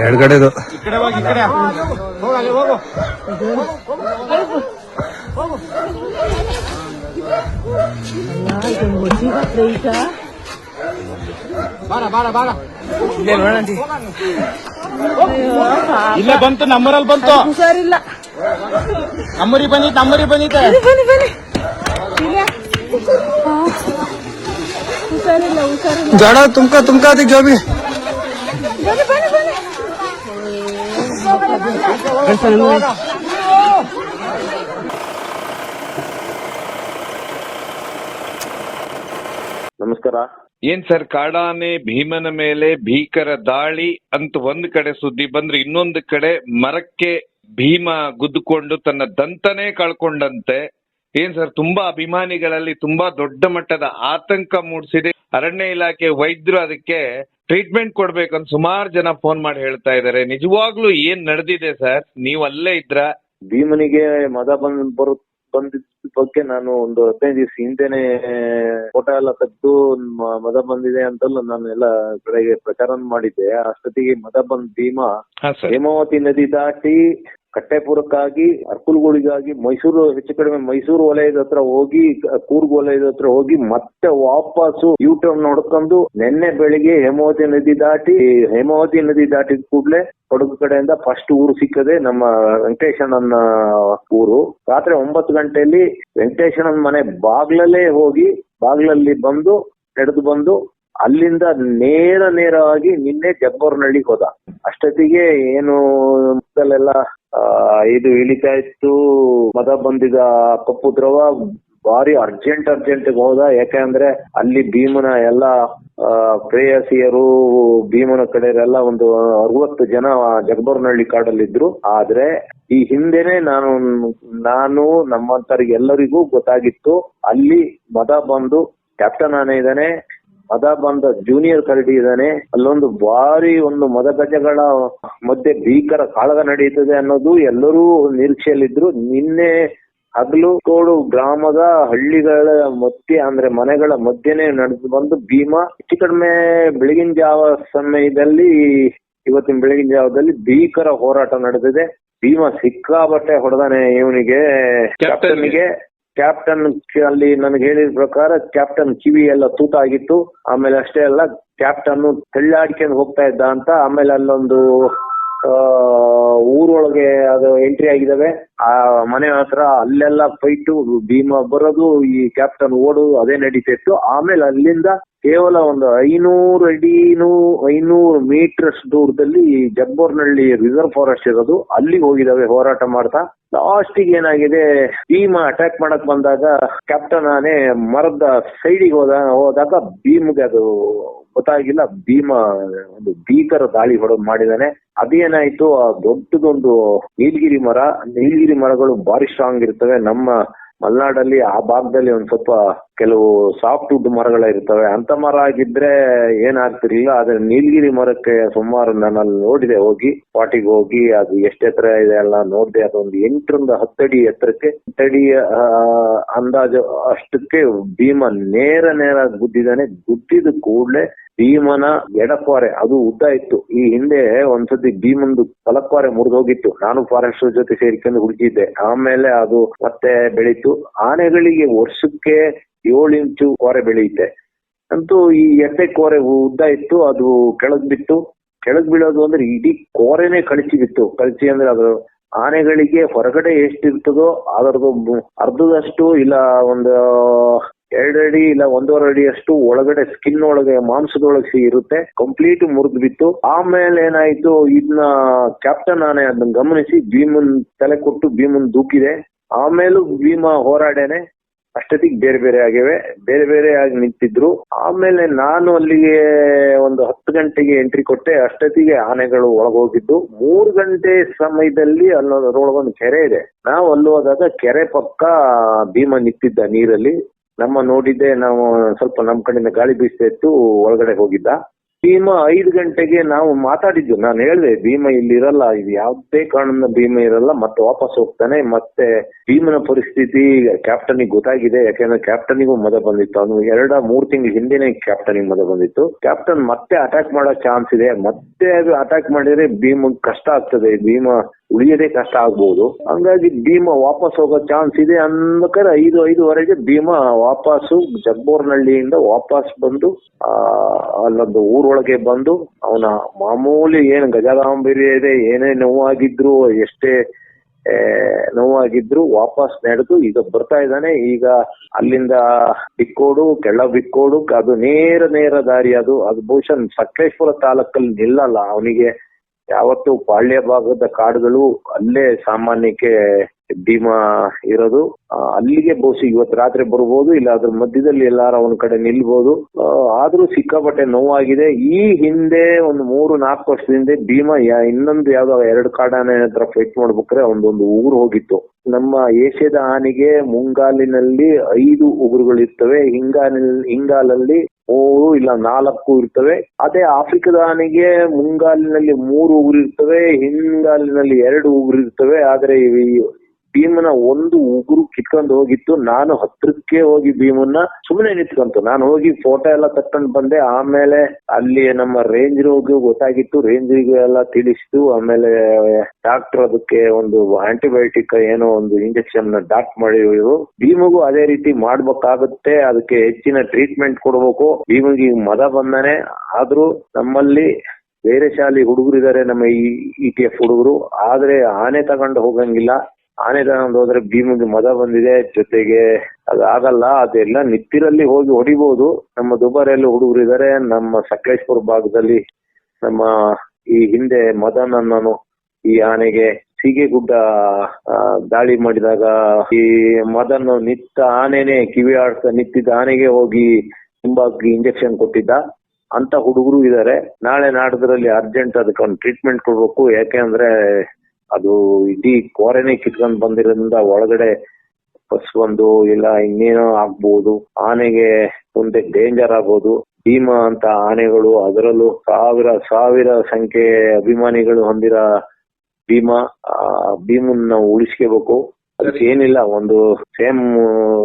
ಎಡಗಡೆದು. ಬಾರ ಬಾರ ಬಾರ ಇಲ್ಲೇ ಬಂತು. ನಮ್ಮರಲ್ಲಿ ಬಂತು ಹುಷಾರಿಲ್ಲ ನಮ್ಮರಿ ಬಂದಿತ್ತು ನಮ್ಮರಿ ಬಂದಿತ್ತೆ ಹುಷಾರಿಲ್ಲ ತುಮಕ ತುಮಕ ಜೋಬಿ ನಮಸ್ಕಾರ. ಏನ್ ಸರ್ ಕಾಡಾನೆ ಭೀಮನ ಮೇಲೆ ಭೀಕರ ದಾಳಿ ಅಂತ ಒಂದ್ ಕಡೆ ಸುದ್ದಿ ಬಂದ್ರೆ ಇನ್ನೊಂದು ಕಡೆ ಮರಕ್ಕೆ ಭೀಮ ಗುದ್ದುಕೊಂಡು ತನ್ನ ದಂತನೇ ಕಳ್ಕೊಂಡಂತೆ. ಏನ್ ಸರ್ ತುಂಬಾ ಅಭಿಮಾನಿಗಳಲ್ಲಿ ತುಂಬಾ ದೊಡ್ಡ ಮಟ್ಟದ ಆತಂಕ ಮೂಡಿಸಿದೆ. ಅರಣ್ಯ ಇಲಾಖೆ ವೈದ್ಯರು ಅದಕ್ಕೆ ಟ್ರೀಟ್ಮೆಂಟ್ ಕೊಡ್ಬೇಕಂತ ಸುಮಾರು ಜನ ಫೋನ್ ಮಾಡಿ ಹೇಳ್ತಾ ಇದ್ದಾರೆ ನಿಜವಾಗ್ಲೂ ಏನ್ ನಡೆದಿದೆ ಸರ್? ನೀವ್ ಅಲ್ಲೇ ಇದ್ರ? ಭೀಮನಿಗೆ ಮದ ಬಂದ್ ಬರು ಬಂದಿದ್ದ ಬಗ್ಗೆ ನಾನು ಒಂದು ಹದಿನೈದು ದಿವಸ ಹಿಂದೆನೆ ಫೋಟೋ ಎಲ್ಲ ತೆಗೆದು ಮದ ಬಂದಿದೆ ಅಂತಲೂ ನಾನು ಎಲ್ಲ ಕಡೆಗೆ ಪ್ರಚಾರ ಮಾಡಿದ್ದೆ. ಅಷ್ಟೊತ್ತಿಗೆ ಮದ ಬಂದ್ ಭೀಮ ಹೇಮಾವತಿ ನದಿ ದಾಟಿ ಕಟ್ಟೆಪುರಕ್ಕಾಗಿ, ಅರ್ಕುಲ್ಗಳಿಗಾಗಿ ಮೈಸೂರು, ಹೆಚ್ಚು ಕಡಿಮೆ ಮೈಸೂರು ವಲಯದ ಹತ್ರ ಹೋಗಿ, ಕೂರ್ಗ್ ವಲಯದ ಹತ್ರ ಹೋಗಿ ಮತ್ತೆ ವಾಪಸ್ಸು ಯೂ ಟರ್ನ್ ನೋಡ್ಕೊಂಡು ನಿನ್ನೆ ಬೆಳಿಗ್ಗೆ ಹೇಮಾವತಿ ನದಿ ದಾಟಿ, ಹೇಮಾವತಿ ನದಿ ದಾಟಿದ ಕೂಡ್ಲೆ ಕೊಡಗು ಕಡೆಯಿಂದ ಫಸ್ಟ್ ಊರು ಸಿಕ್ಕದೆ ನಮ್ಮ ವೆಂಕಟೇಶಣ್ಣನ ಊರು. ರಾತ್ರಿ ಒಂಬತ್ತು ಗಂಟೆಯಲ್ಲಿ ವೆಂಕಟೇಶಣ್ಣನ ಮನೆ ಬಾಗ್ಲಲ್ಲೇ ಹೋಗಿ, ಬಾಗ್ಲಲ್ಲಿ ಬಂದು, ನಡೆದು ಬಂದು ಅಲ್ಲಿಂದ ನೇರ ನೇರವಾಗಿ ನಿನ್ನೆ ಜಬ್ಬರ್ನಳ್ಳಿಗೆ ಹೋದ. ಅಷ್ಟೊತ್ತಿಗೆ ಏನು ಇದು ಇಳಿತಾ ಇತ್ತು. ಮದ ಬಂದಿದ ಕಪ್ಪು ದ್ರವ ಭಾರಿ ಅರ್ಜೆಂಟ್ ಅರ್ಜೆಂಟ್ ಹೋದ. ಯಾಕಂದ್ರೆ ಅಲ್ಲಿ ಭೀಮನ ಎಲ್ಲ ಪ್ರೇಯಸಿಯರು, ಭೀಮನ ಕಡೆಯರೆಲ್ಲ ಒಂದು ಅರವತ್ತು ಜನ ಜಗಬರ್ನಹಳ್ಳಿ ಕಾಡಲ್ಲಿದ್ರು. ಆದ್ರೆ ಈ ಹಿಂದೆನೆ ನಾನು ನಾನು ನಮ್ಮಂತರಿಗೆಲ್ಲರಿಗೂ ಗೊತ್ತಾಗಿತ್ತು. ಅಲ್ಲಿ ಮದ ಬಂದು ಕ್ಯಾಪ್ಟನ್ ಆನೆ ಇದ್ದಾನೆ. ಮದ ಬಂದ ಜೂನಿಯರ್ ಕರಡಿ ಇದ್ದಾನೆ. ಅಲ್ಲೊಂದು ಭಾರಿ ಒಂದು ಮದ ಗಜಗಳ ಮಧ್ಯೆ ಭೀಕರ ಕಾಳಗ ನಡೆಯುತ್ತದೆ ಅನ್ನೋದು ಎಲ್ಲರೂ ನಿರೀಕ್ಷೆಯಲ್ಲಿದ್ರು. ನಿನ್ನೆ ಹಗಲು ತೋಡು ಗ್ರಾಮದ ಹಳ್ಳಿಗಳ ಮಧ್ಯೆ ಅಂದ್ರೆ ಮನೆಗಳ ಮಧ್ಯೆನೆ ನಡೆದು ಬಂದು ಭೀಮ ಹೆಚ್ಚು ಕಡಿಮೆ ಬೆಳಗಿನ ಜಾವ ಸಮಯದಲ್ಲಿ ಇವತ್ತಿನ ಬೆಳಗಿನ ಜಾವದಲ್ಲಿ ಭೀಕರ ಹೋರಾಟ ನಡೆದಿದೆ. ಭೀಮ ಸಿಕ್ಕಾಬಟ್ಟೆ ಹೊಡೆದಾನೆ ಇವನಿಗೆ ಕ್ಯಾಪ್ಟನ್ಗೆ ಕ್ಯಾಪ್ಟನ್ ಅಲ್ಲಿ ನನಗೆ ಹೇಳಿದ ಪ್ರಕಾರ ಕ್ಯಾಪ್ಟನ್ ಕಿವಿ ಎಲ್ಲ ತೂತಾಗಿತ್ತು. ಆಮೇಲೆ ಅಷ್ಟೇ ಅಲ್ಲ ಕ್ಯಾಪ್ಟನ್ ತೆಳ್ಳಾಡ್ಕೊಂಡು ಹೋಗ್ತಾ ಇದ್ದ ಅಂತ ಆಮೇಲೆ ಅಲ್ಲೊಂದು ಊರೊಳಗೆ ಅದು ಎಂಟ್ರಿ ಆಗಿದಾವೆ ಆ ಮನೆ ಹತ್ರ ಅಲ್ಲೆಲ್ಲ ಫೈಟು ಭೀಮ ಬರೋದು, ಈ ಕ್ಯಾಪ್ಟನ್ ಓಡು ಅದೇ ನಡೀತಿತ್ತು ಆಮೇಲೆ ಅಲ್ಲಿಂದ ಕೇವಲ ಒಂದು ಐನೂರು ಅಡಿನೂ ಐನೂರು ಮೀಟರ್ಸ್ ದೂರದಲ್ಲಿ ಜಗ್ಬೋರ್ನಳ್ಳಿ ರಿಸರ್ವ್ ಫಾರೆಸ್ಟ್ ಇರೋದು. ಅಲ್ಲಿಗೆ ಹೋಗಿದಾವೆ ಹೋರಾಟ ಮಾಡ್ತಾ. ಲಾಸ್ಟಿಗೆ ಏನಾಗಿದೆ, ಭೀಮ ಅಟ್ಯಾಕ್ ಮಾಡಕ್ ಬಂದಾಗ ಕ್ಯಾಪ್ಟನ್ ಆನೆ ಮರದ ಸೈಡಿಗೆ ಹೋದ, ಹೋದಾಗ ಭೀಮ್ಗೆ ಅದು ಗೊತ್ತಾಗಿಲ್ಲ, ಭೀಮ ಒಂದು ಭೀಕರ ದಾಳಿ ಹೊಡೆದು ಮಾಡಿದಾನೆ. ಅದೇನಾಯ್ತು, ಆ ದೊಡ್ಡದೊಂದು ನೀಲಗಿರಿ ಮರ, ನೀಲಗಿರಿ ಮರಗಳು ಬಾರಿ ಸ್ಟ್ರಾಂಗ್ ಇರ್ತವೆ. ನಮ್ಮ ಮಲೆನಾಡಲ್ಲಿ ಆ ಭಾಗದಲ್ಲಿ ಒಂದ್ ಸ್ವಲ್ಪ ಕೆಲವು ಸಾಫ್ಟ್ ವುಡ್ ಮರಗಳ ಇರ್ತವೆ. ಅಂತ ಮರ ಆಗಿದ್ರೆ ಏನಾಗ್ತಿರ್ಲಿಲ್ಲ. ಆದ್ರೆ ನೀಲಗಿರಿ ಮರಕ್ಕೆ ಸುಮಾರು ನಾನು ಅಲ್ಲಿ ನೋಡಿದೆ ಹೋಗಿ ಪಾಟಿಗೆ ಹೋಗಿ ಅದು ಎಷ್ಟು ಎತ್ತರ ಇದೆ ಎಲ್ಲ ನೋಡಿದೆ. ಅದೊಂದು ಎಂಟರಿಂದ ಹತ್ತಡಿ ಎತ್ತರಕ್ಕೆ ಆ, ಅಂದಾಜು ಅಷ್ಟಕ್ಕೆ ಭೀಮ ನೇರ ನೇರ ಗುದ್ದಿದ್ದಾನೆ. ಗುದ್ದಿದ ಕೂಡಲೇ ಭೀಮನ ಎಡಕ್ವಾರೆ ಅದು ಉದ್ದ ಇತ್ತು. ಈ ಹಿಂದೆ ಒಂದ್ಸತಿ ಭೀಮಂದು ತಲಕ್ವಾರೆ ಮುರಿದೋಗಿತ್ತು. ನಾನು ಫಾರೆಸ್ಟ್ ಜೊತೆ ಸೇರಿಕೊಂಡು ಹುಡುಕಿದ್ದೆ. ಆಮೇಲೆ ಅದು ಮತ್ತೆ ಬೆಳೀತು. ಆನೆಗಳಿಗೆ ವರ್ಷಕ್ಕೆ ಏಳು ಇಂಚು ಕೋರೆ ಬೆಳೆಯುತ್ತೆ. ಅಂತೂ ಈ ಎತ್ತೆ ಕೋರೆ ಉದ್ದ ಇತ್ತು, ಅದು ಕೆಳಗ್ ಬಿತ್ತು ಕೆಳಗ್ ಬೀಳೋದು ಅಂದ್ರೆ ಇಡೀ ಕೋರೆನೆ ಕಳಚಿ ಬಿತ್ತು ಕಳಿಸಿ ಅಂದ್ರೆ ಅದು ಆನೆಗಳಿಗೆ ಹೊರಗಡೆ ಎಷ್ಟಿರ್ತದೋ ಅದರದ್ದು ಅರ್ಧದಷ್ಟು ಇಲ್ಲ ಒಂದು ಎರಡಡಿ ಇಲ್ಲ ಒಂದೂವರೆ ಅಡಿ ಅಷ್ಟು ಒಳಗಡೆ ಸ್ಕಿನ್ ಒಳಗೆ, ಮಾಂಸದೊಳಗೆ ಸಿ- ಇರುತ್ತೆ. ಕಂಪ್ಲೀಟ್ ಮುರಿದು ಬಿತ್ತು ಆಮೇಲೆ ಏನಾಯ್ತು ಇದನ್ನ ಕ್ಯಾಪ್ಟನ್ ಆನೆ ಅದನ್ನ ಗಮನಿಸಿ ಭೀಮನ್ ತಲೆ ಕೊಟ್ಟು ಭೀಮನ್ ದೂಕಿದೆ. ಆಮೇಲೂ ಭೀಮ ಹೋರಾಡೇನೆ ಅಷ್ಟೊತ್ತಿಗೆ ಬೇರೆ ಬೇರೆ ಆಗಿವೆ. ಬೇರೆ ಬೇರೆ ಆಗಿ ನಿಂತಿದ್ರು. ಆಮೇಲೆ ನಾನು ಅಲ್ಲಿಗೆ ಒಂದು ಹತ್ತು ಗಂಟೆಗೆ ಎಂಟ್ರಿ ಕೊಟ್ಟೆ. ಅಷ್ಟೊತ್ತಿಗೆ ಆನೆಗಳು ಒಳಗೋಗಿದ್ದು. ಮೂರು ಗಂಟೆ ಸಮಯದಲ್ಲಿ ಅಲ್ಲೊಳಗೊಂದು ಕೆರೆ ಇದೆ. ನಾವು ಅಲ್ಲಿ ಹೋದಾಗ ಕೆರೆ ಪಕ್ಕ ಭೀಮ ನಿಂತಿದ್ದ ನೀರಲ್ಲಿ. ನಮ್ಮ ನೋಡಿದ್ದೆ, ನಾವು ಸ್ವಲ್ಪ ನಮ್ ಕಡೆಯಿಂದ ಗಾಳಿ ಬೀಸ್ತಾ ಇತ್ತು, ಒಳಗಡೆ ಹೋಗಿದ್ದ. ಭೀಮ ಐದು ಗಂಟೆಗೆ ನಾವು ಮಾತಾಡಿದ್ದು ನಾನು ಹೇಳಿದೆ, ಭೀಮ ಇಲ್ಲಿ ಇರಲ್ಲ, ಇದು ಯಾವುದೇ ಕಾರಣ ಭೀಮ ಇರಲ್ಲ, ಮತ್ತೆ ವಾಪಸ್ ಹೋಗ್ತಾನೆ, ಮತ್ತೆ ಭೀಮನ ಪರಿಸ್ಥಿತಿ ಕ್ಯಾಪ್ಟನ್ ಗೊತ್ತಾಗಿದೆ, ಯಾಕೆಂದ್ರೆ ಕ್ಯಾಪ್ಟನ್ಗೂ ಮದ ಬಂದಿತ್ತು. ಅವನು ಎರಡ, ಮೂರ್ ತಿಂಗಳ ಹಿಂದೆನೆ ಕ್ಯಾಪ್ಟನ್ ಮದ ಬಂದಿತ್ತು. ಕ್ಯಾಪ್ಟನ್ ಮತ್ತೆ ಅಟ್ಯಾಕ್ ಮಾಡೋ ಚಾನ್ಸ್ ಇದೆ. ಮತ್ತೆ ಅದು ಅಟ್ಯಾಕ್ ಮಾಡಿದ್ರೆ ಭೀಮ್ ಕಷ್ಟ ಆಗ್ತದೆ. ಭೀಮ ಉಳಿಯೋದೇ ಕಷ್ಟ ಆಗ್ಬಹುದು ಹಂಗಾಗಿ ಭೀಮ ವಾಪಸ್ ಹೋಗೋ ಚಾನ್ಸ್ ಇದೆ ಅನ್ಬೇಕಾದ್ರೆ ಐದು, ಐದುವರೆಗೆ ಭೀಮ ವಾಪಸ್ಸು ಜಗ್ಬೋರ್ನಹಳ್ಳಿಯಿಂದ ವಾಪಸ್ ಬಂದು, ಆ, ಅಲ್ಲೊಂದು ಊರೊಳಗೆ ಬಂದು ಅವನ ಮಾಮೂಲಿ ಏನು ಗಜಗಾಂಭೀರ್ಯ ಇದೆ, ಏನೇ ನೋವಾಗಿದ್ರು, ಎಷ್ಟೇ ನೋವಾಗಿದ್ರು ವಾಪಸ್ ನಡೆದು ಈಗ ಬರ್ತಾ ಇದ್ದಾನೆ. ಈಗ ಅಲ್ಲಿಂದ ಬಿಕ್ಕೋಡು ಕೆಳ ಬಿಕ್ಕೋಡು, ಅದು ನೇರ ನೇರ ದಾರಿ ಅದು. ಅದು ಬಹುಶಃ ಸಕಲೇಶ್ಪುರ ತಾಲೂಕಲ್ಲಿ ನಿಲ್ಲಲ್ಲ. ಅವನಿಗೆ ಯಾವತ್ತು ಪಾಳ್ಯ ಭಾಗದ ಕಾಡುಗಳು ಅಲ್ಲೇ ಸಾಮಾನ್ಯಕ್ಕೆ ಭೀಮಾ ಇರೋದು. ಅಲ್ಲಿಗೆ ಬಹುಶಃ ಇವತ್ತು ರಾತ್ರಿ ಬರ್ಬೋದು, ಇಲ್ಲ ಅದ್ರ ಮಧ್ಯದಲ್ಲಿ ಎಲ್ಲಾರ ಅವನ ಕಡೆ ನಿಲ್ಬಹುದು ಆದ್ರೂ ಸಿಕ್ಕಾಪಟ್ಟೆ ನೋವಾಗಿದೆ. ಈ ಹಿಂದೆ ಒಂದು ಮೂರು, ನಾಲ್ಕು ವರ್ಷದಿಂದ ಭೀಮ ಇನ್ನೊಂದು ಯಾವ್ದೋ ಎರಡು ಕಾಡಾನೆ ಹತ್ರ ಫೈಟ್ ಮಾಡ್ಬೇಕ್ರೆ ಒಂದೊಂದು ಉಗುರು ಹೋಗಿತ್ತು. ನಮ್ಮ ಏಷ್ಯಾದ ಆನೆಗೆ ಮುಂಗಾಲಿನಲ್ಲಿ ಐದು ಉಗುರುಗಳು ಇರ್ತವೆ ಹಿಂಗಾಲಲ್ಲಿ ಮೂರು ಇಲ್ಲ ನಾಲ್ಕು ಇರ್ತವೆ. ಅದೇ ಆಫ್ರಿಕಾದ ಆನೆಗೆ ಮುಂಗಾಲಿನಲ್ಲಿ ಮೂರು ಉಗುರು ಇರ್ತವೆ, ಹಿಂಗಾಲಿನಲ್ಲಿ ಎರಡು ಉಗುರು ಇರ್ತವೆ. ಆದ್ರೆ ಭೀಮನ ಒಂದು ಉಗುರು ಕಿತ್ಕೊಂಡು ಹೋಗಿತ್ತು. ನಾನು ಹತ್ರಕ್ಕೆ ಹೋಗಿ ಭೀಮನ್ನ ಸುಮ್ಮನೆ ನಿಂತ್ಕೊಂತು. ನಾನು ಹೋಗಿ ಫೋಟೋ ಎಲ್ಲ ತಕ್ಕೊಂಡ್ ಬಂದೆ. ಆಮೇಲೆ ಅಲ್ಲಿ ನಮ್ಮ ರೇಂಜ್ ಗೊತ್ತಾಗಿತ್ತು. ರೇಂಜ್ ಎಲ್ಲ ತಿಳಿಸಿತು ಆಮೇಲೆ ಡಾಕ್ಟರ್ ಅದಕ್ಕೆ ಒಂದು ಆಂಟಿಬಯೋಟಿಕ್ ಏನೋ ಒಂದು ಇಂಜೆಕ್ಷನ್ ಡಾಕ್ಟ್ ಮಾಡಿ ಭೀಮಗೂ ಅದೇ ರೀತಿ ಮಾಡ್ಬೇಕಾಗುತ್ತೆ. ಅದಕ್ಕೆ ಹೆಚ್ಚಿನ ಟ್ರೀಟ್ಮೆಂಟ್ ಕೊಡ್ಬೇಕು. ಭೀಮಿಗೆ ಮದ ಬಂದಾನೆ ಆದ್ರೂ ನಮ್ಮಲ್ಲಿ ಬೇರೆ ಶಾಲೆ ಹುಡುಗರು ಇದಾರೆ ನಮ್ಮ ಇ ಟಿ ಎಫ್ ಹುಡುಗರು. ಆದ್ರೆ ಆನೆ ತಗೊಂಡು ಹೋಗಂಗಿಲ್ಲ. ಆನೆ ತಗೊಂಡ್ ಹೋದ್ರೆ ಭೀಮಿಗೆ ಮದ ಬಂದಿದೆ, ಜೊತೆಗೆ ಅದಾಗಲ್ಲ, ಅದೆಲ್ಲ ನಿತ್ತಿರಲ್ಲಿ ಹೋಗಿ ಹೊಡಿಬಹುದು ನಮ್ಮ ದುಬಾರಿಯಲ್ಲಿ ಹುಡುಗರು ಇದಾರೆ, ನಮ್ಮ ಸಕಲೇಶ್ಪುರ ಭಾಗದಲ್ಲಿ ನಮ್ಮ ಈ ಹಿಂದೆ ಮದನ್ ಈ ಆನೆಗೆ ಸೀಗೆ ಗುಡ್ಡ ದಾಳಿ ಮಾಡಿದಾಗ ಈ ಮದನ್ನು ನಿತ್ತ ಆನೆನೆ ಕಿವಿ ಆಡ್ತಾ ನಿತ್ತಿದ್ದ ಆನೆಗೆ ಹೋಗಿ ತುಂಬಾ ಇಂಜೆಕ್ಷನ್ ಕೊಟ್ಟಿದ್ದ. ಅಂತ ಹುಡುಗರು ಇದಾರೆ. ನಾಳೆ ನಾಡದ್ರಲ್ಲಿ ಅರ್ಜೆಂಟ್ ಅದಕ್ಕೆ ಒಂದು ಟ್ರೀಟ್ಮೆಂಟ್ ಕೊಡ್ಬೇಕು ಯಾಕೆಂದ್ರೆ ಅದು ಇಡೀ ಕೋರೆನೆ ಕಿತ್ಕೊಂಡ್ ಬಂದಿರೋದ್ರಿಂದ ಒಳಗಡೆ ಬಸ್ ಒಂದು ಇಲ್ಲ ಇನ್ನೇನೋ ಆಗ್ಬಹುದು ಆನೆಗೆ ಮುಂದೆ ಡೇಂಜರ್ ಆಗ್ಬೋದು ಭೀಮ ಅಂತ ಆನೆಗಳು ಅದರಲ್ಲೂ ಸಾವಿರ ಸಾವಿರ ಸಂಖ್ಯೆ ಅಭಿಮಾನಿಗಳು ಹೊಂದಿರ ಭೀಮ ಆ ಭೀಮನ್ ನಾವು ಉಳಿಸ್ಕೋಬೇಕು. ಅದಕ್ಕೆ ಏನಿಲ್ಲ ಒಂದು ಸೇಮ್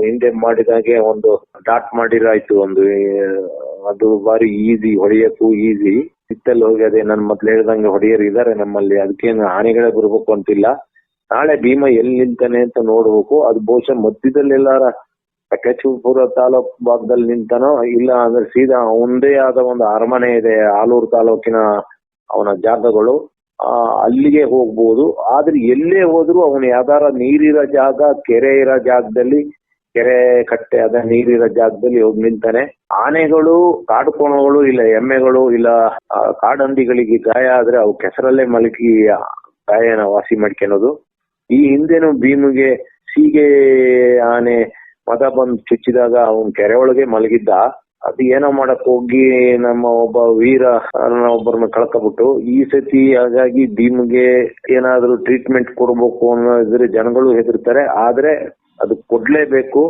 ಹಿಂದೆ ಮಾಡಿದಾಗೆ ಒಂದು ಡಾಟ್ ಮಾಡಿರಾಯ್ತು ಒಂದು ಅದು ಬಾರಿ ಈಸಿ ಹೊಡೆಯಕ್ಕೂ ಈಸಿ ಸಿತ್ತಲ್ಲಿ ಹೋಗಿ ಅದೇ ನನ್ ಮೊದ್ಲು ಹೇಳ್ದಂಗೆ ಹೊಡೆಯರು ಇದಾರೆ ನಮ್ಮಲ್ಲಿ, ಅದಕ್ಕೇನು ಹಾನಿಗಳೇ ಬರ್ಬೇಕು ಅಂತಿಲ್ಲ. ನಾಳೆ ಭೀಮ ಎಲ್ಲಿ ನಿಂತಾನೆ ಅಂತ ನೋಡ್ಬೇಕು, ಅದು ಬಹುಶಃ ಮಧ್ಯದಲ್ಲಿ ಎಲ್ಲಾರ ಸಕಲೇಶಪುರ ತಾಲೂಕ್ ಭಾಗದಲ್ಲಿ ನಿಂತಾನೋ ಇಲ್ಲ ಅಂದ್ರೆ ಸೀದಾ ಒಂದೇ ಆದ ಒಂದು ಅರಮನೆ ಇದೆ, ಆಲೂರು ತಾಲೂಕಿನ ಅವನ ಜಾಗಗಳು, ಆ, ಅಲ್ಲಿಗೆ ಹೋಗ್ಬೋದು. ಆದ್ರೆ ಎಲ್ಲೇ ಹೋದ್ರು ಅವನು ಯಾವ್ದಾರ ನೀರಿರೋ ಜಾಗ, ಕೆರೆ ಇರೋ ಜಾಗದಲ್ಲಿ ಕೆರೆ ಕಟ್ಟೆ ಅದ ನೀರಿರೋ ಜಾಗದಲ್ಲಿ ಹೋಗಿ ನಿಂತಾನೆ. ಆನೆಗಳು, ಕಾಡು ಕೋಣಗಳು ಇಲ್ಲ ಎಮ್ಮೆಗಳು ಇಲ್ಲ ಕಾಡಂದಿಗಳಿಗೆ ಗಾಯ ಆದ್ರೆ ಅವು ಕೆಸರಲ್ಲೇ ಮಲಗಿ ಗಾಯನ ವಾಸಿ ಮಾಡ್ಕೊಳೋದು ಈ ಹಿಂದೆನು ಭೀಮಿಗೆ ಸೀಗೆ ಆನೆ ಮದ ಬಂದು ಚುಚ್ಚಿದಾಗ ಅವನ್ ಕೆರೆ ಒಳಗೆ ಮಲಗಿದ್ದ. ಅದು ಏನೋ ಮಾಡಕ್ ಹೋಗಿ ನಮ್ಮ ಒಬ್ಬ ವೀರ ಒಬ್ಬರನ್ನ ಕಳ್ಕೊಬಿಟ್ಟು, ಈ ಸತಿ ಹಾಗಾಗಿ ಭೀಮ್ಗೆ ಏನಾದ್ರು ಟ್ರೀಟ್ಮೆಂಟ್ ಕೊಡ್ಬೇಕು ಅನ್ನೋದ್ರೆ ಜನಗಳು ಹೆದರ್ತಾರೆ. ಆದ್ರೆ ಅದು ಕೊಡ್ಲೇಬೇಕು.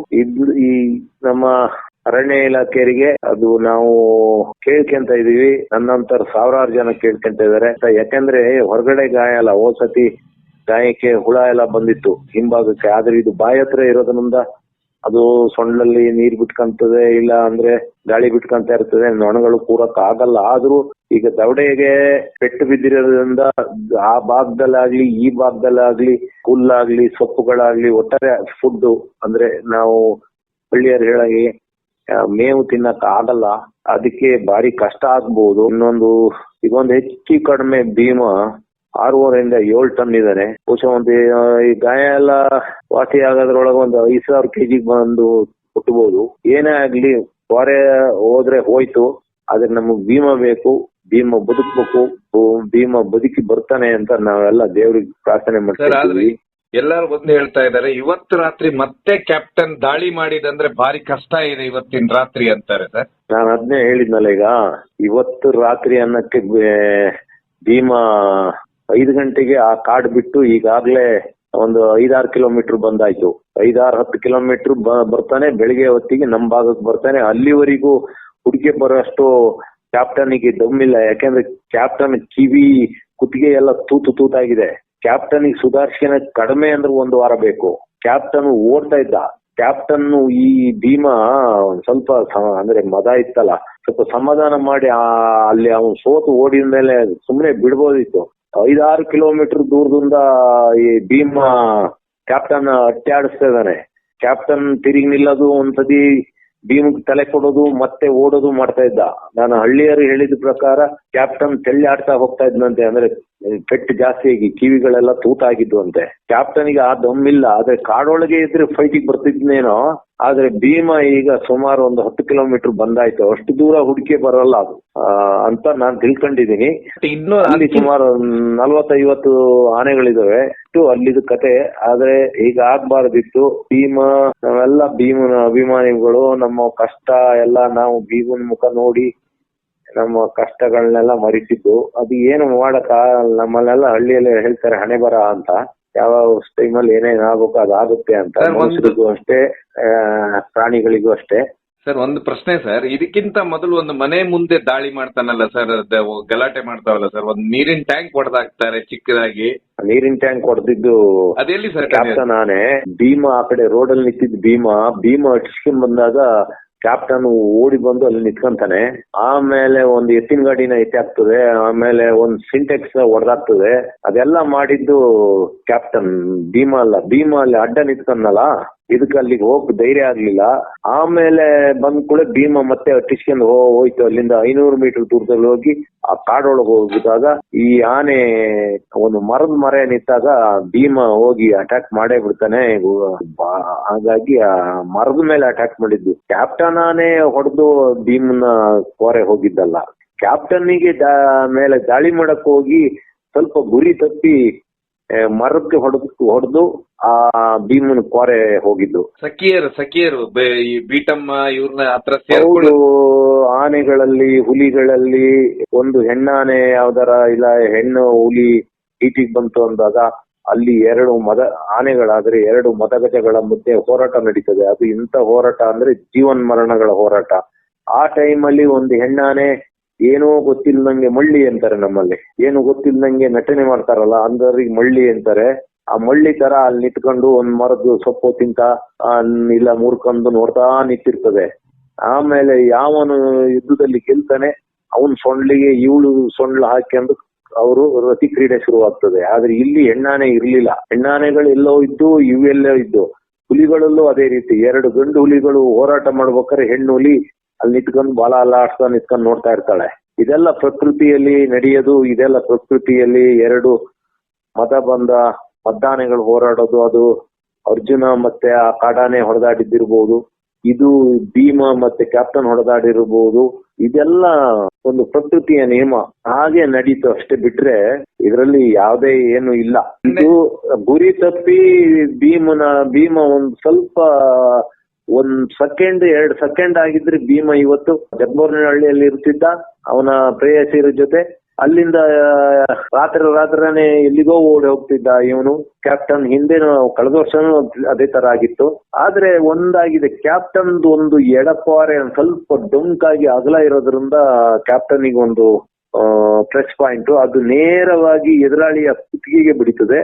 ಈ ನಮ್ಮ ಅರಣ್ಯ ಇಲಾಖೆಯರಿಗೆ ಅದು ನಾವು ಕೇಳ್ಕೊಂತ ಇದೀವಿ. ನನ್ನಂತರ ಸಾವಿರಾರು ಜನ ಕೇಳ್ಕೊಂತ ಇದಾರೆ ಯಾಕಂದ್ರೆ ಹೊರಗಡೆ ಗಾಯ ಅಲ್ಲ ಹೋದ್ ಸತಿ ಗಾಯಕ್ಕೆ ಹುಳ ಎಲ್ಲ ಬಂದಿತ್ತು ಹಿಂಭಾಗಕ್ಕೆ. ಆದ್ರೆ ಇದು ಬಾಯಿ ಹತ್ರ ಇರೋದ್ರಿಂದ ಅದು ಸೊಂಡ್ಲಲ್ಲಿ ನೀರ್ ಬಿಟ್ಕೊಂತದೆ, ಇಲ್ಲ ಅಂದ್ರೆ ಗಾಳಿ ಬಿಟ್ಕಂತ ಇರ್ತದೆ, ನೊಣಗಳು ಕೂರಕ್ ಆಗಲ್ಲ. ಆದ್ರೂ ಈಗ ದವಡೆಗೆ ಪೆಟ್ಟು ಬಿದ್ದಿರೋದ್ರಿಂದ ಆ ಭಾಗದಲ್ಲಾಗ್ಲಿ, ಈ ಭಾಗದಲ್ಲಾಗ್ಲಿ, ಹುಲ್ಲಾಗ್ಲಿ, ಸೊಪ್ಪುಗಳಾಗ್ಲಿ, ಒಟ್ಟಾರೆ ಫುಡ್ ಅಂದ್ರೆ ನಾವು ಹಳ್ಳಿಯರು ಹೇಳಿ ಮೇವು ತಿನ್ನಕ್ ಆಗಲ್ಲ. ಅದಕ್ಕೆ ಭಾರಿ ಕಷ್ಟ ಆಗ್ಬಹುದು ಇನ್ನೊಂದು ಇದೊಂದು ಹೆಚ್ಚು ಕಡಿಮೆ ಭೀಮ ಆರೂವರೆಯಿಂದ ಏಳು ಟನ್ ಇದಾರೆ. ಬಹುಶಃ ಒಂದು ಈ ಗಾಯ ಎಲ್ಲ ವಾಸಿ ಆಗೋದ್ರೊಳಗೆ ಒಂದು ಐದು ಸಾವಿರ ಕೆಜಿಗೆ ಬಂದು ಕೊಟ್ಟಬಹುದು ಏನೇ ಆಗ್ಲಿ ಹೊರೆ ಹೋದ್ರೆ ಹೋಯ್ತು ಆದ್ರೆ ನಮಗ್ ಭೀಮ ಬೇಕು ಭೀಮ ಬದುಕ್ಬೇಕು ಭೀಮ ಬದುಕಿ ಬರ್ತಾನೆ ಅಂತ ನಾವೆಲ್ಲ ದೇವ್ರಿಗೆ ಪ್ರಾರ್ಥನೆ ಮಾಡ್ತೀವಿ ಎಲ್ಲಾರು ಬಂದು ಹೇಳ್ತಾ ಇದ್ದಾರೆ ಇವತ್ತು ರಾತ್ರಿ ಮತ್ತೆ ಕ್ಯಾಪ್ಟನ್ ದಾಳಿ ಮಾಡಿದಂದ್ರೆ ಭಾರಿ ಕಷ್ಟ ಇದೆ ಇವತ್ತಿನ ರಾತ್ರಿ ಅಂತಾರೆ ಸರ್. ನಾನು ಅದನ್ನೇ ಹೇಳಿದ್ನಲ್ಲ ಈಗ ಇವತ್ತು ರಾತ್ರಿ ಅನ್ನಕ್ಕೆ ಭೀಮ ಐದು ಗಂಟೆಗೆ ಆ ಕಾಡ್ ಬಿಟ್ಟು ಈಗಾಗ್ಲೇ ಒಂದು ಐದಾರು ಕಿಲೋಮೀಟರ್ ಬಂದಾಯ್ತು. ಐದಾರು ಹತ್ತು ಕಿಲೋಮೀಟರ್ ಬರ್ತಾನೆ, ಬೆಳಿಗ್ಗೆ ಹೊತ್ತಿಗೆ ನಮ್ ಭಾಗಕ್ಕೆ ಬರ್ತಾನೆ. ಅಲ್ಲಿವರೆಗೂ ಹುಡುಗಿ ಬರೋಷ್ಟು ಕ್ಯಾಪ್ಟನ್ಗೆ ಇಲ್ಲ. ಯಾಕೆಂದ್ರೆ ಕ್ಯಾಪ್ಟನ್ ಕಿವಿ, ಕುತ್ತಿಗೆ ಎಲ್ಲ ತೂತು ತೂತಾಗಿದೆ. ಕ್ಯಾಪ್ಟನ್ಗೆ ಸುಧಾರಿಸ್ಕೆನೆ ಕಡಿಮೆ ಅಂದ್ರೆ ಒಂದು ವಾರ ಬೇಕು. ಕ್ಯಾಪ್ಟನ್ ಓಡ್ತಾ ಇದ್ದ. ಕ್ಯಾಪ್ಟನ್ ಈ ಭೀಮಾ ಒಂದ್ ಸ್ವಲ್ಪ ಅಂದ್ರೆ ಮದ ಇತ್ತಲ್ಲ. ಸ್ವಲ್ಪ ಸಮಾಧಾನ ಮಾಡಿ ಅಲ್ಲಿ ಅವನು ಸೋತು ಓಡಿದ ಮೇಲೆ ಸುಮ್ಮನೆ ಬಿಡ್ಬೋದಿತ್ತು. ಐದಾರು ಕಿಲೋಮೀಟರ್ ದೂರದಿಂದ ಈ ಭೀಮ ಕ್ಯಾಪ್ಟನ್ ಅಟ್ಟಾಡಿಸ್ತಾ ಇದ್ದಾನೆ ಕ್ಯಾಪ್ಟನ್ ತಿರುಗಿ ನಿಲ್ಲೋದು, ಒಂದ್ಸತಿ ಭೀಮ್ಗ್ ತಲೆ ಕೊಡೋದು, ಮತ್ತೆ ಓಡೋದು ಮಾಡ್ತಾ ಇದ್ದ. ನಾನು ಹಳ್ಳಿಯರು ಹೇಳಿದ ಪ್ರಕಾರ ಕ್ಯಾಪ್ಟನ್ ತೆಳ್ಳಿ ಆಡ್ತಾ ಹೋಗ್ತಾ ಇದ್ನಂತೆ, ಅಂದ್ರೆ ಪೆಟ್ಟು ಜಾಸ್ತಿ ಆಗಿ ಕಿವಿಗಳೆಲ್ಲ ತೂತಾಗಿದ್ದು ಅಂತೆ ಕ್ಯಾಪ್ಟನ್ಗೆ ಆ ದಮ್ಮಿಲ್ಲ, ಆದ್ರೆ ಕಾಡೊಳಗೆ ಇದ್ರೆ ಫೈಟಿಗೆ ಬರ್ತಿದ್ನೇನೋ ಆದ್ರೆ ಭೀಮ ಈಗ ಸುಮಾರು ಒಂದು ಹತ್ತು ಕಿಲೋಮೀಟರ್ ಬಂದಾಯ್ತು. ಅಷ್ಟು ದೂರ ಹುಡುಕಿ ಬರಲ್ಲ ಅದು. ಅಂತ ನಾನ್ ತಿಳ್ಕೊಂಡಿದೀನಿ ಇನ್ನು ಅಲ್ಲಿ ಸುಮಾರು ನಲ್ವತ್ತೈವತ್ತು ಆನೆಗಳಿದಾವೆ. ಇಷ್ಟು ಅಲ್ಲಿದು ಕತೆ. ಆದ್ರೆ ಈಗ ಆಗ್ಬಾರ್ದಿತ್ತು. ಭೀಮ ನಾವೆಲ್ಲ ಭೀಮನ ಅಭಿಮಾನಿಗಳು. ನಮ್ಮ ಕಷ್ಟ ಎಲ್ಲ ನಾವು ಭೀಮನ ಮುಖ ನೋಡಿ ನಮ್ಮ ಕಷ್ಟಗಳನ್ನೆಲ್ಲ ಮರಿತಿದ್ದು. ಅದು ಏನು ಮಾಡಕ ನಮ್ಮಲ್ಲೆಲ್ಲ ಹಳ್ಳಿಯಲ್ಲಿ ಹೇಳ್ತಾರೆ ಹಣೆ ಬರ ಅಂತ. ಯಾವ ಟೈಮಲ್ಲಿ ಏನೇನ್ ಆಗ್ಬೇಕು ಅದಾಗುತ್ತೆ ಅಂತ ಸರ್, ಒಂದು- ಮನುಷ್ಯರಿಗೂ ಅಷ್ಟೇ ಆ, ಪ್ರಾಣಿಗಳಿಗೂ ಅಷ್ಟೇ. ಸರ್ ಒಂದು ಪ್ರಶ್ನೆ ಸರ್ ಇದಕ್ಕಿಂತ ಮೊದಲು ಒಂದು ಮನೆ ಮುಂದೆ ದಾಳಿ ಮಾಡ್ತಾನಲ್ಲ ಸರ್ ಗಲಾಟೆ ಮಾಡ್ತಾವಲ್ಲ ಸರ್ ಒಂದು ನೀರಿನ ಟ್ಯಾಂಕ್ ಹೊಡೆದಾಕ್ತಾರೆ ಚಿಕ್ಕದಾಗಿ. ನೀರಿನ ಟ್ಯಾಂಕ್ ಹೊಡೆದಿದ್ದು ಅದೆಲ್ಲಿ ಸರ್ ಕ್ಯಾಪ್ಟನ್ ಭೀಮಾ ಭೀಮ ಆ ಕಡೆ ರೋಡ್ ಅಲ್ಲಿ ನಿಂತಿದ್ ಭೀಮ. ಭೀಮ ಅಟ್ಸ್ಕೊಂಡ್ ಬಂದಾಗ ಕ್ಯಾಪ್ಟನ್ ಓಡಿ ಬಂದು ಅಲ್ಲಿ ನಿಂತ್ಕೊಂತಾನೆ. ಆಮೇಲೆ ಒಂದ್ ಎತ್ತಿನ ಗಾಡಿನ ಎತ್ತಾಗ್ತದೆ ಆಮೇಲೆ ಒಂದ್ ಸಿಂಟೆಕ್ಸ್ ಹೊಡೆದಾಗ್ತದೆ ಅದೆಲ್ಲ ಮಾಡಿದ್ದು ಕ್ಯಾಪ್ಟನ್ ಭೀಮಾ ಅಲ್ಲ. ಭೀಮಾ ಅಲ್ಲಿ ಅಡ್ಡ ನಿಂತ್ಕೊಂಡಲ್ಲ ಇದಕ್ಕೆ ಅಲ್ಲಿಗೆ ಹೋಗ್ ಧೈರ್ಯ ಆಗ್ಲಿಲ್ಲ. ಆಮೇಲೆ ಬಂದ್ ಕೂಡ ಭೀಮ ಮತ್ತೆ ಅಟ್ಟಿಸ್ಕೊಂಡು ಹೋ, ಹೋಯ್ತು. ಅಲ್ಲಿಂದ ಐನೂರು ಮೀಟರ್ ದೂರದಲ್ಲಿ ಹೋಗಿ ಆ ಕಾಡೊಳಗೆ ಹೋಗಿದಾಗ ಈ ಆನೆ ಒಂದು ಮರದ ಮರ ನಿಂತಾಗ ಭೀಮ ಹೋಗಿ ಅಟ್ಯಾಕ್ ಮಾಡೇ ಬಿಡ್ತಾನೆ. ಹಾಗಾಗಿ ಆ ಮರದ ಮೇಲೆ ಅಟ್ಯಾಕ್ ಮಾಡಿದ್ದು. ಕ್ಯಾಪ್ಟನ್ ಆನೆ ಹೊಡೆದು ಭೀಮನ ಕೋರೆ ಹೋಗಿದ್ದಲ್ಲ. ಕ್ಯಾಪ್ಟನ್ನಿಗೆ ಮೇಲೆ ದಾಳಿ ಮಾಡಕ್ ಹೋಗಿ ಸ್ವಲ್ಪ ಗುರಿ ತಪ್ಪಿ ಮರಕ್ಕೆ ಹೊಡೆದು ಹೊಡೆದು ಆ ಭೀಮನ ಕೋರೆ ಹೋಗಿದ್ದು. ಸಖಿಯರು ಸಖಿಯರು ಈ ಬೀಟಮ್ಮ ಇವ್ರನ್ನ ಹತ್ರ ಸೇರ್ಕೊಳ್ಳಿ ಆನೆಗಳಲ್ಲಿ ಹುಲಿಗಳಲ್ಲಿ ಒಂದು ಹೆಣ್ಣಾನೆ ಯಾವ್ದಾರ ಇಲ್ಲ ಹೆಣ್ಣು ಹುಲಿ ಈಟಿಗೆ ಬಂತು ಅಂದಾಗ ಅಲ್ಲಿ ಎರಡು ಮದ ಆನೆಗಳಾದ್ರೆ ಎರಡು ಮದಗಜಗಳ ಮಧ್ಯೆ ಹೋರಾಟ ನಡೀತದೆ. ಅದು ಇಂಥ ಹೋರಾಟ ಅಂದ್ರೆ ಜೀವನ್ ಮರಣಗಳ ಹೋರಾಟ. ಆ ಟೈಮಲ್ಲಿ ಒಂದು ಹೆಣ್ಣಾನೆ ಏನೋ ಗೊತ್ತಿಲ್ದಂಗೆ ಮಳ್ಳಿ ಅಂತಾರೆ ನಮ್ಮಲ್ಲಿ. ಏನು ಗೊತ್ತಿಲ್ದಂಗೆ ನಟನೆ ಮಾಡ್ತಾರಲ್ಲ, ಅಂದವ್ರಿಗೆ ಮಳ್ಳಿ ಅಂತಾರೆ. ಆ ಮಳ್ಳಿ ತರ ಅಲ್ಲಿ ನಿಂತ್ಕೊಂಡು ಒಂದ್ ಮರದ ಸೊಪ್ಪು ತಿಂತ ಇಲ್ಲ ಮುರ್ಕೊಂಡು ನೋಡ್ತಾ ನಿಂತಿರ್ತದೆ. ಆಮೇಲೆ ಯಾವನು ಯುದ್ಧದಲ್ಲಿ ಗೆಲ್ತಾನೆ, ಅವನ್ ಸೊಂಡ್ಲಿಗೆ ಇವಳು ಸೊಂಡ್ಲು ಹಾಕೊಂಡು ಅವರು ರತಿ ಕ್ರೀಡೆ ಶುರುವಾಗ್ತದೆ. ಆದ್ರೆ ಇಲ್ಲಿ ಹೆಣ್ಣಾನೆ ಇರ್ಲಿಲ್ಲ. ಹೆಣ್ಣಾನೆಗಳು ಎಲ್ಲೋ ಇದ್ದು, ಇವೆಲ್ಲೋ ಇದ್ದು. ಹುಲಿಗಳಲ್ಲೂ ಅದೇ ರೀತಿ. ಎರಡು ಗಂಡು ಹುಲಿಗಳು ಹೋರಾಟ ಮಾಡ್ಬೇಕಾದ್ರೆ ಹೆಣ್ಣು ಹುಲಿ ಅಲ್ಲಿ ನಿಂತ್ಕೊಂಡು ಬಾಲ ಅಲ್ಲಾಡ್ಸ್ತಾ ನಿಂತ್ಕೊಂಡು ನೋಡ್ತಾ ಇರ್ತಾಳೆ. ಇದೆಲ್ಲ ಪ್ರಕೃತಿಯಲ್ಲಿ ನಡೆಯೋದು, ಇದೆಲ್ಲ ಪ್ರಕೃತಿಯಲ್ಲಿ ಎರಡು ಮತ ಬಂದ ಮದ್ದಾನೆಗಳು ಹೋರಾಡೋದು, ಅದು ಅರ್ಜುನ ಮತ್ತೆ ಆ ಕಾಡಾನೆ ಹೊಡೆದಾಡಿದ್ದಿರ್ಬೋದು, ಇದು ಭೀಮ ಮತ್ತೆ ಕ್ಯಾಪ್ಟನ್ ಹೊಡೆದಾಡಿರ್ಬೋದು, ಇದೆಲ್ಲ ಒಂದು ಪ್ರಕೃತಿಯ ನಿಯಮ. ಹಾಗೆ ನಡೀತು ಅಷ್ಟೇ ಬಿಟ್ರೆ ಇದರಲ್ಲಿ ಯಾವುದೇ ಏನು ಇಲ್ಲ. ಇದು ಗುರಿ ತಪ್ಪಿ ಭೀಮನ, ಭೀಮ ಒಂದು ಸ್ವಲ್ಪ ಒಂದ್ ಸೆಕೆಂಡ್ ಎರಡ್ ಸೆಕೆಂಡ್ ಆಗಿದ್ರೆ ಭೀಮ ಇವತ್ತು ಜಗ್ಬೋರ್ನಹಳ್ಳಿಯಲ್ಲಿ ಇರ್ತಿದ್ದ. ಅವನ ಪ್ರೇಯಸಿರ ಜೊತೆ. ಅಲ್ಲಿಂದ ರಾತ್ರಿ ರಾತ್ರಿನೇ ಎಲ್ಲಿಗೋ ಓಡಿ ಹೋಗ್ತಿದ್ದ ಇವನು. ಕ್ಯಾಪ್ಟನ್ ಹಿಂದೆ ಕಳೆದ ವರ್ಷನೂ ಅದೇ ತರ ಆಗಿತ್ತು. ಆದ್ರೆ ಒಂದಾಗಿದೆ ಕ್ಯಾಪ್ಟನ್ ಒಂದು ಎಡಪಾರೆ ಸ್ವಲ್ಪ ಡೊಂಕಾಗಿ ಅಗಲ ಇರೋದ್ರಿಂದ ಕ್ಯಾಪ್ಟನಿಗೊಂದು ಒಂದು ಪ್ಲಸ್ ಪಾಯಿಂಟ್ ಅದು ನೇರವಾಗಿ ಎದುರಾಳಿಯ ಕುತ್ತಿಗೆಗೆ ಬಿಡಿತದೆ.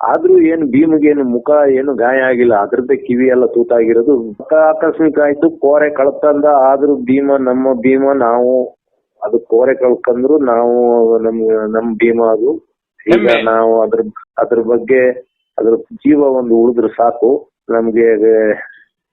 ಆದ್ರೂ ಏನು ಭೀಮ್ಗೆ ಏನು ಮುಖ ಏನು ಗಾಯ ಆಗಿಲ್ಲ ಅದ್ರದ್ದೇ ಕಿವಿ ಎಲ್ಲ ತೂತಾಗಿರೋದು. ಮುಖ ಆಕಸ್ಮಿಕ ಆಯ್ತು ಕೋರೆ ಕಳ್ಕಂದ ಆದ್ರೂ ಭೀಮ ನಮ್ಮ ಭೀಮ ನಾವು ಅದು ಕೋರೆ ಕಳ್ಕಂದ್ರು ನಾವು ನಮ್ ನಮ್ ಭೀಮ ಅದು. ಈಗ ನಾವು ಅದ್ರ ಅದ್ರ ಬಗ್ಗೆ ಅದ್ರ ಜೀವ ಒಂದು ಉಳಿದ್ರು ಸಾಕು. ನಮ್ಗೆ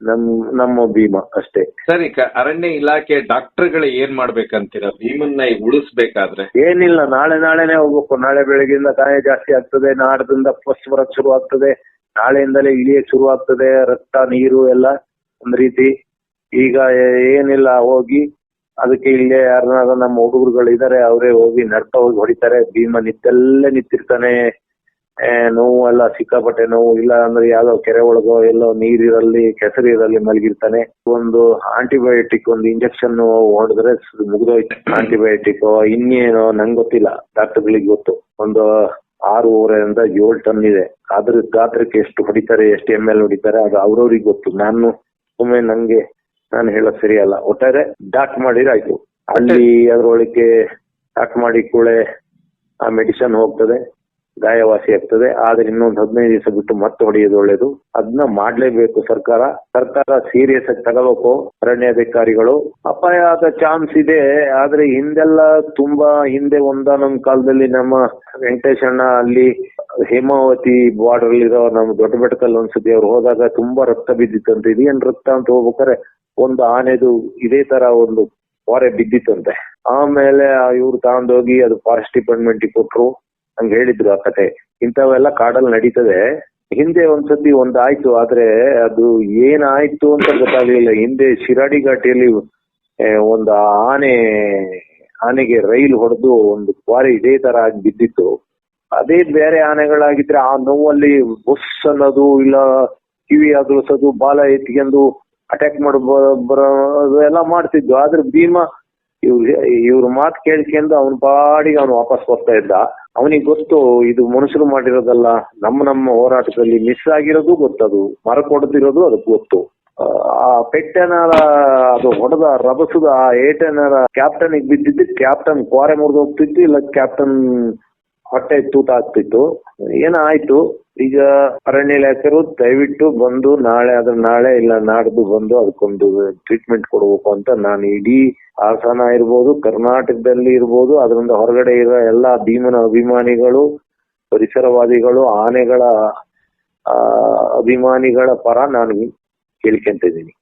ನಮ್ ನಮ್ಮ ಭೀಮ ಅಷ್ಟೇ. ಸರಿ ಅರಣ್ಯ ಇಲಾಖೆ ಡಾಕ್ಟರ್ಗಳು ಏನ್ ಮಾಡ್ಬೇಕಂತೀರ? ಭೀಮನ್ನ ಈಗ ಉಳಿಸ್ಬೇಕಾದ್ರೆ? ಏನಿಲ್ಲ ನಾಳೆ ನಾಳೆನೆ ಹೋಗ್ಬೇಕು. ನಾಳೆ ಬೆಳಗ್ಗೆಯಿಂದ ಗಾಯ ಜಾಸ್ತಿ ಆಗ್ತದೆ ನಾಡದಿಂದ ಫಸ್ಟ್ ಬರಕ್ ಶುರು ಆಗ್ತದೆ. ನಾಳೆಯಿಂದಲೇ ಇಳಿಯಕ್ ಶುರು ಆಗ್ತದೆ ರಕ್ತ ನೀರು ಎಲ್ಲ ಒಂದ್ ರೀತಿ. ಈಗ ಏನಿಲ್ಲ ಹೋಗಿ ಅದಕ್ಕೆ ಇಲ್ಲೇ ಯಾರನ್ನಾದ್ರೂ ನಮ್ಮ ಹುಡುಗರುಗಳು ಇದಾರೆ ಅವರೇ ಹೋಗಿ ನಡ್ತಾ ಹೋಗಿ ಹೊಡಿತಾರೆ. ಭೀಮ ನಿತ್ತೆಲ್ಲ ನಿಂತಿರ್ತಾನೆ. ನೋವು ಎಲ್ಲ ಸಿಕ್ಕಾಪಟ್ಟೆ ನೋವು. ಇಲ್ಲ ಅಂದ್ರೆ ಯಾವ್ದೋ ಕೆರೆ ಒಳಗೋ, ಎಲ್ಲೋ ನೀರಿರಲ್ಲಿ ಕೆಸರಿರಲ್ಲಿ ಮಲಗಿರ್ತಾನೆ. ಒಂದು ಆಂಟಿಬಯೋಟಿಕ್ ಒಂದು ಇಂಜೆಕ್ಷನ್ ಹೊಡೆದ್ರೆ ಮುಗಿದೋಯ್ತು. ಆಂಟಿಬಯೋಟಿಕ್ ಇನ್ನೇನೋ, ನಂಗೆ ಗೊತ್ತಿಲ್ಲ. ಡಾಕ್ಟರ್ಗಳಿಗೆ ಗೊತ್ತು. ಒಂದು ಆರೂವರೆಯಿಂದ ಏಳು ಟನ್ ಇದೆ. ಅದ್ರ ಗಾತ್ರಕ್ಕೆ ಎಷ್ಟು ಹೊಡಿತಾರೆ, ಎಷ್ಟು ಎಂ ಎಲ್ ಹೊಡಿತಾರೆ, ಅದು ಅವ್ರವ್ರಿಗೆ ಗೊತ್ತು. ನಾನು ಸುಮ್ಮನೆ ನಂಗೆ, ನಾನು ಹೇಳೋದ್ ಸರಿಯಲ್ಲ. ಒಟ್ಟಾರೆ ಡಾಕ್ಟ್ ಮಾಡಿದ್ರೆ ಆಯ್ತು. ಅಲ್ಲಿ ಅದ್ರೊಳಗೆ ಡಾಕ್ಟ್ ಮಾಡಿ ಕೂಳೆ ಆ ಮೆಡಿಸನ್ ಹೋಗ್ತದೆ. ಗಾಯವಾಸಿ ಆಗ್ತದೆ. ಆದ್ರೆ ಇನ್ನೊಂದು ಹದಿನೈದು ದಿವಸ ಬಿಟ್ಟು ಮತ್ತೆ ಹೊಡೆಯೋದು ಒಳ್ಳೇದು. ಅದನ್ನ ಮಾಡ್ಲೇಬೇಕು ಸರ್ಕಾರ. ಸರ್ಕಾರ ಸೀರಿಯಸ್ ಆಗಿ ತಗೋಬೇಕು. ಅರಣ್ಯಾಧಿಕಾರಿಗಳು ಅಪಾಯ ಆದ ಚಾನ್ಸ್ ಇದೆ. ಆದ್ರೆ ಹಿಂದೆಲ್ಲ ತುಂಬಾ ಹಿಂದೆ ಒಂದಾನೊಂದ್ ಕಾಲದಲ್ಲಿ ನಮ್ಮ ವೆಂಕಟೇಶಣ್ಣ ಅಲ್ಲಿ ಹೇಮಾವತಿ ಬಾರ್ಡರ್ ಇರೋ ನಮ್ಮ ದೊಡ್ಡ ಬೆಟ್ಟದಲ್ಲಿ ಒಂದ್ಸತಿ ಅವ್ರು ಹೋದಾಗ ತುಂಬಾ ರಕ್ತ ಬಿದ್ದಿತ್ತಂತೆ ಇದೇನ್ ರಕ್ತ ಅಂತ ಹೋಗ್ಬೇಕಾರೆ ಒಂದು ಆನೆದು ಇದೇ ತರ ಒಂದು ಹೊರೆ ಬಿದ್ದಿತ್ತಂತೆ. ಆಮೇಲೆ ಇವ್ರು ತಗೊಂಡೋಗಿ ಅದು ಫಾರೆಸ್ಟ್ ಡಿಪಾರ್ಟ್ಮೆಂಟ್ ಕೊಟ್ರು. ಹಂಗ ಹೇಳಿದ್ರು ಆ ಕತೆ. ಇಂಥವೆಲ್ಲ ಕಾಡಲ್ಲಿ ನಡೀತದೆ. ಹಿಂದೆ ಒಂದ್ಸತಿ ಒಂದಾಯ್ತು, ಆದ್ರೆ ಅದು ಏನಾಯ್ತು ಅಂತ ಗೊತ್ತಾಗ್ಲಿಲ್ಲ. ಹಿಂದೆ ಶಿರಾಡಿ ಘಾಟಿಯಲ್ಲಿ ಒಂದು ಆನೆ, ಆನೆಗೆ ರೈಲ್ ಹೊಡೆದು ಒಂದು ಕ್ವಾರಿ ಇದೇ ತರ ಆಗಿ ಬಿದ್ದಿತ್ತು. ಅದೇ ಬೇರೆ ಆನೆಗಳಾಗಿದ್ರೆ ಆ ನೋವಲ್ಲಿ ಬಸ್ ಅನ್ನೋದು ಇಲ್ಲ, ಕಿವಿ ಅಗಲಿಸೋದು ಬಾಲ ಎತ್ಕೊಂಡು ಅಟ್ಯಾಕ್ ಮಾಡಿ ಎಲ್ಲ ಮಾಡ್ತಿದ್ವು. ಆದ್ರೆ ಭೀಮಾ ಇವ್ರ ಇವ್ರ ಮಾತು ಕೇಳ್ಕೊಂಡು ಅವನ ಪಾಡಿಗೆ ಅವನು ವಾಪಸ್ ಬರ್ತಾ ಇದ್ದ. ಅವನಿಗೆ ಗೊತ್ತು ಇದು ಮನುಷ್ಯರು ಮಾಡಿರೋದಲ್ಲ ನಮ್ಮ ನಮ್ಮ ಹೋರಾಟದಲ್ಲಿ ಮಿಸ್ ಆಗಿರೋದು ಗೊತ್ತದು ಮರ ಕೊಡದಿರೋದು ಅದಕ್ಕೆ ಗೊತ್ತು. ಆ, ಆ ಪೆಟ್ಟೆನಾರ ಅದು ಹೊಡೆದ ರಭಸದ ಆ ಏಟೆನಾರ ಕ್ಯಾಪ್ಟನ್ ಬಿದ್ದಿದ್ದು ಕ್ಯಾಪ್ಟನ್ ಕ್ವಾರೆ ಮುರಿದು ಹೋಗ್ತಿತ್ತು ಇಲ್ಲ ಕ್ಯಾಪ್ಟನ್ ಹೊಟ್ಟೆ ತೂತ ಆಗ್ತಿತ್ತು. ಏನಾಯ್ತು? ಈಗ ಅರಣ್ಯ ಇಲಾಖೆರು ದಯವಿಟ್ಟು ಬಂದು ನಾಳೆ ಅದ್ರ ನಾಳೆ ಇಲ್ಲ, ನಾಡ್ದು ಬಂದು ಅದಕ್ಕೊಂದು ಟ್ರೀಟ್ಮೆಂಟ್ ಕೊಡ್ಬೇಕು ಅಂತ ನಾನು ಇಡೀ ಹಾಸನ ಇರ್ಬೋದು, ಕರ್ನಾಟಕದಲ್ಲಿ ಇರ್ಬೋದು, ಅದರಿಂದ ಹೊರಗಡೆ ಇರೋ ಎಲ್ಲಾ ಭೀಮನ ಅಭಿಮಾನಿಗಳು, ಪರಿಸರವಾದಿಗಳು, ಆನೆಗಳ ಅಭಿಮಾನಿಗಳ ಪರ ನಾನು ಕೇಳ್ಕೊಂತಿದ್ದೀನಿ